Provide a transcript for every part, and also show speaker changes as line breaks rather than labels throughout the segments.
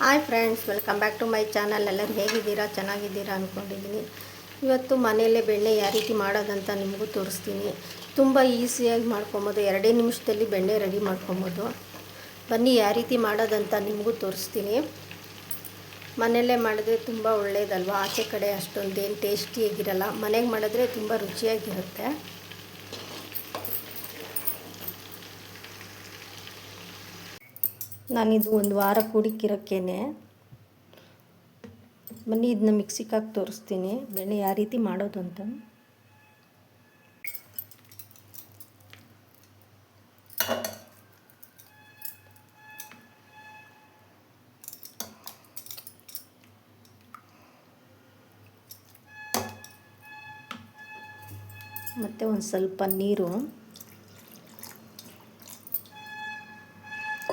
Hi friends, welcome back to my channel. ಎಲ್ಲರೂ ಹೇಗಿದ್ದೀರಾ? ಚೆನ್ನಾಗಿದ್ದೀರಾ ಅಂದ್ಕೊಂಡಿದ್ದೀನಿ ಇವತ್ತು ಮನೆಯಲ್ಲೇ ಬೆಣ್ಣೆ ಯಾವ ರೀತಿ ಮಾಡೋದಂತ ನಿಮಗೂ ತೋರಿಸ್ತೀನಿ. ತುಂಬ ಈಸಿಯಾಗಿ ಮಾಡ್ಕೊಬೋದು. ಎರಡೇ ನಿಮಿಷದಲ್ಲಿ ಬೆಣ್ಣೆ ರೆಡಿ ಮಾಡ್ಕೊಬೋದು. ಬನ್ನಿ, ಯಾವ ರೀತಿ ಮಾಡೋದಂತ ನಿಮಗೂ ತೋರಿಸ್ತೀನಿ. ಮನೆಯಲ್ಲೇ ಮಾಡಿದ್ರೆ ತುಂಬ ಒಳ್ಳೆಯದಲ್ವ ಆಚೆ ಕಡೆ ಅಷ್ಟೊಂದೇನು ಟೇಸ್ಟಿಯಾಗಿರಲ್ಲ. ಮನೆಗೆ ಮಾಡಿದ್ರೆ ತುಂಬ ರುಚಿಯಾಗಿರುತ್ತೆ. ನಾನಿದು ಒಂದು ವಾರ ಕೂಡಿಕ್ಕಿರೋಕ್ಕೇನೆ ಬನ್ನಿ ಇದನ್ನ ಮಿಕ್ಸಿಗೆ ಹಾಕಿ ತೋರಿಸ್ತೀನಿ. ಬೆಣ್ಣೆ ಯಾವ ರೀತಿ ಮಾಡೋದು ಅಂತ. ಮತ್ತು ಒಂದು ಸ್ವಲ್ಪ ನೀರು.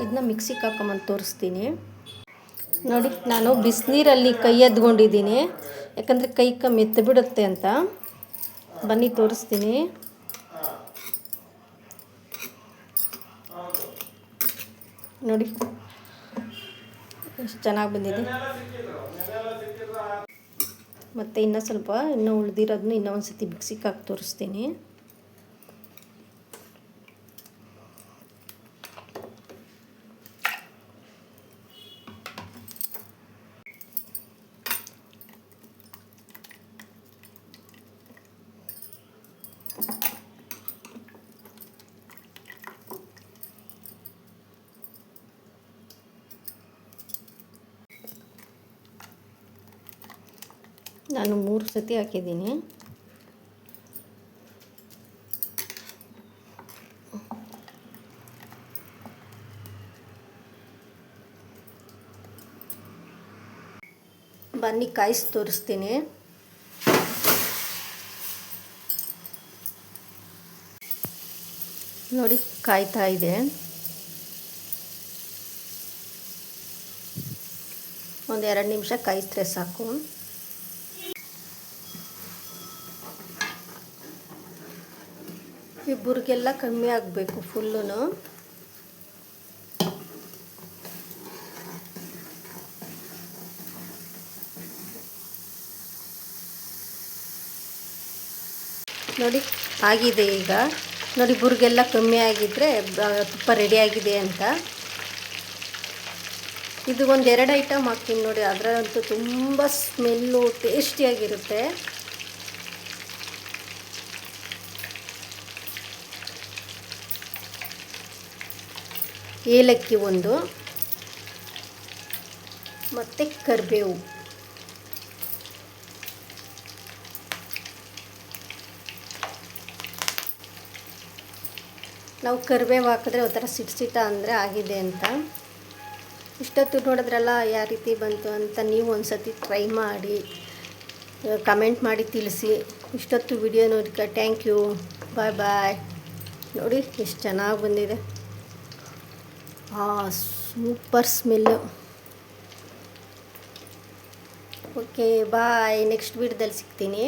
ಇದನ್ನ ಮಿಕ್ಸಿಗೆ ಹಾಕೊಂಬಂದು ತೋರಿಸ್ತೀನಿ. ನೋಡಿ, ನಾನು ಬಿಸಿನೀರಲ್ಲಿ ಕೈ ಎದ್ಕೊಂಡಿದ್ದೀನಿ. ಯಾಕಂದರೆ ಕೈ ಕಮ್ಮಿ ಎತ್ತು ಬಿಡುತ್ತೆ ಅಂತ. ಬನ್ನಿ, ತೋರಿಸ್ತೀನಿ. ನೋಡಿ, ಎಷ್ಟು ಚೆನ್ನಾಗಿ ಬಂದಿದೆ. ಮತ್ತು ಇನ್ನೂ ಸ್ವಲ್ಪ ಇನ್ನೂ ಉಳಿದಿರೋದನ್ನ ಇನ್ನೂ ಒಂದು ಸತಿ ಮಿಕ್ಸಿಗೆ ಹಾಕಿ ತೋರಿಸ್ತೀನಿ. ನಾನು ಮೂರು ಸತಿ ಹಾಕಿದ್ದೀನಿ. ಬನ್ನಿ ಕಾಯಿಸಿ ತೋರಿಸ್ತೀನಿ. ನೋಡಿ, ಕಾಯ್ತಾ ಇದೆ. ಒಂದು ಎರಡು ನಿಮಿಷ ಕಾಯಿಸಿದ್ರೆ ಸಾಕು. ಇಬ್ಬರಿಗೆಲ್ಲ ಕಮ್ಮಿ ಆಗಬೇಕು ಫುಲ್ಲು. ನೋಡಿ, ಆಗಿದೆ ಈಗ. ನೋಡಿ, ಬುರ್ಗೆಲ್ಲ ಕಮ್ಮಿ ಆಗಿದ್ದರೆ ತುಪ್ಪ ರೆಡಿ ಆಗಿದೆ ಅಂತ. ಇದು ಒಂದು ಎರಡು ಐಟಮ್ ಹಾಕ್ತೀನಿ ನೋಡಿ ಅದರಂತೂ ತುಂಬ ಸ್ಮೆಲ್ಲು ಟೇಸ್ಟಿಯಾಗಿರುತ್ತೆ ಏಲಕ್ಕಿ ಒಂದು, ಮತ್ತು ಕರಿಬೇವು. ನಾವು ಕರಿಬೇವು ಹಾಕಿದ್ರೆ ಒಂಥರ ಸಿಟ್ ಸಿಟ ಅಂದರೆ ಆಗಿದೆ ಅಂತ. ಇಷ್ಟೊತ್ತು ನೋಡಿದ್ರಲ್ಲ ಯಾವ ರೀತಿ ಬಂತು ಅಂತ ನೀವು ಒಂದು ಸತಿ ಟ್ರೈ ಮಾಡಿ ಕಮೆಂಟ್ ಮಾಡಿ ತಿಳಿಸಿ. ಇಷ್ಟೊತ್ತು ವಿಡಿಯೋ ನೋಡಿಕ ಥ್ಯಾಂಕ್ ಯು ಬಾಯ್ ಬಾಯ್ ನೋಡಿ, ಎಷ್ಟು ಚೆನ್ನಾಗಿ ಬಂದಿದೆ. Super smell okay bye next ವೀಡ್ದಲ್ಲಿ ಸಿಗ್ತೀನಿ.